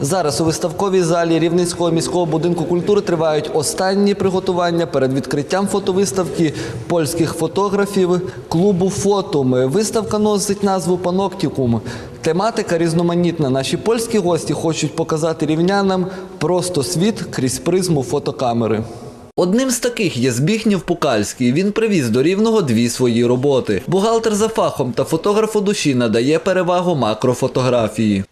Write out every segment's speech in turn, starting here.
Зараз у виставковій залі Рівненського міського будинку культури тривають останні приготування перед відкриттям фотовиставки польських фотографів клубу Фотум. Виставка носить назву Паноптікум. Тематика різноманітна. Наші польські гості хочуть показати рівнянам просто світ крізь призму фотокамери. Одним з таких є Збігнєв Пукальський. Він привіз до рівного дві свої роботи. Бухгалтер за фахом та фотограф у душі надає перевагу макрофотографії.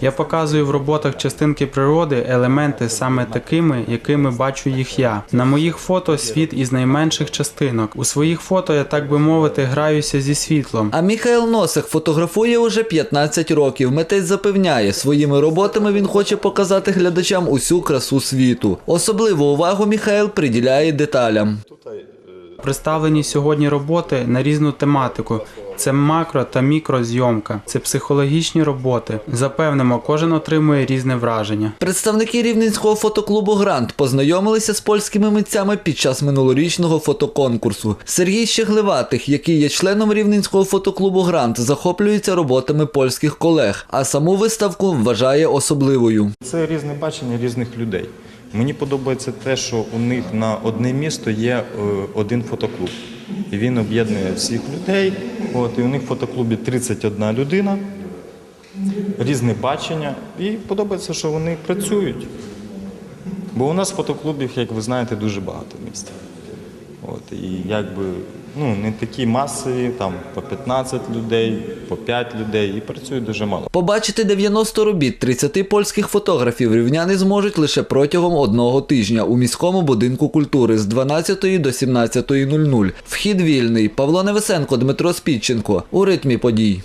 Я показую в роботах частинки природи, елементи саме такими, якими бачу їх я. На моїх фото світ із найменших частинок. У своїх фото я так би мовити граюся зі світлом. А Міхайл Носик фотографує уже 15 років. Митець запевняє, своїми роботами він хоче показати глядачам усю красу світу. Особливу увагу Міхайл приділяє деталям. Представлені сьогодні роботи на різну тематику. Це макро та мікрозйомка. Це психологічні роботи. Запевнимо, кожен отримує різне враження. Представники рівненського фотоклубу Грант познайомилися з польськими митцями під час минулорічного фотоконкурсу. Сергій Щеглеватих, який є членом рівненського фотоклубу Грант, захоплюється роботами польських колег, а саму виставку вважає особливою. Це різне бачення різних людей. Мені подобається те, що у них на одне місто є е, один фотоклуб. І він об'єднує всіх людей. От, і у них в фотоклубі 31 людина, різне бачення. І подобається, що вони працюють. Бо у нас фотоклубів, як ви знаєте, дуже багато міст. От, і якби ну, не такі масові, там по 15 людей, по 5 людей, і працюють дуже мало. Побачити 90 робіт 30 польських фотографів рівняни зможуть лише протягом одного тижня у міському будинку культури з 12 до 17.00. Вхід вільний. Павло Невесенко, Дмитро Спідченко. У ритмі подій.